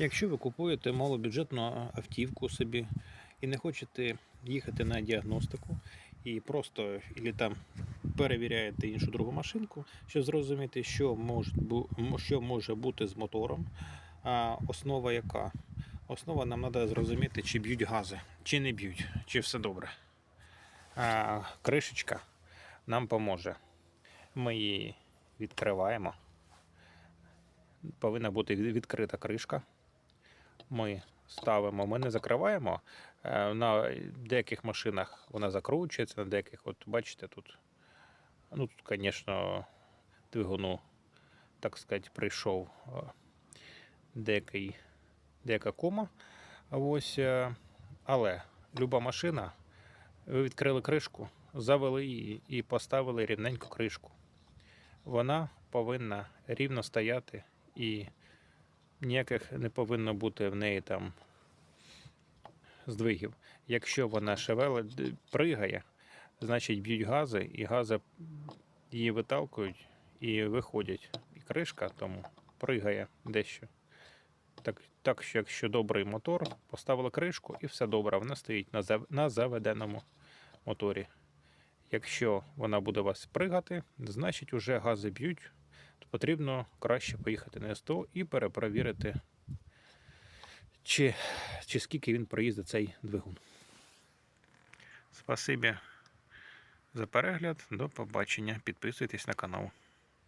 Якщо ви купуєте малобюджетну автівку собі і не хочете їхати на діагностику, і просто ілі там перевіряєте іншу другу машинку, щоб зрозуміти, що може, що може бути з мотором, а основа яка? Основа нам треба зрозуміти, чи б'ють гази, чи не б'ють, чи все добре. А кришечка нам поможе. Ми її відкриваємо. Повинна бути відкрита кришка. Ми ставимо, ми не закриваємо. Е, На деяких машинах вона закручується, на деяких, от бачите, тут, ну тут, звісно, двигуну, так сказати, прийшов е, деякий, деяка кома. Ось, е, але люба машина, ви відкрили кришку, завели її і поставили рівненьку кришку. Вона повинна рівно стояти і ніяких не повинно бути в неї там здвигів. Якщо вона шевелить, пригає, значить б'ють гази, і гази її виталкують і виходять. І кришка тому пригає дещо. Так, так що якщо добрий мотор, поставили кришку і все добре, вона стоїть на, на заведеному моторі. Якщо вона буде вас пригати, значить вже гази б'ють, потрібно краще поїхати на СТО і перепровірити, чи, чи скільки він проїздить цей двигун. Спасибі за перегляд. До побачення. Підписуйтесь на канал.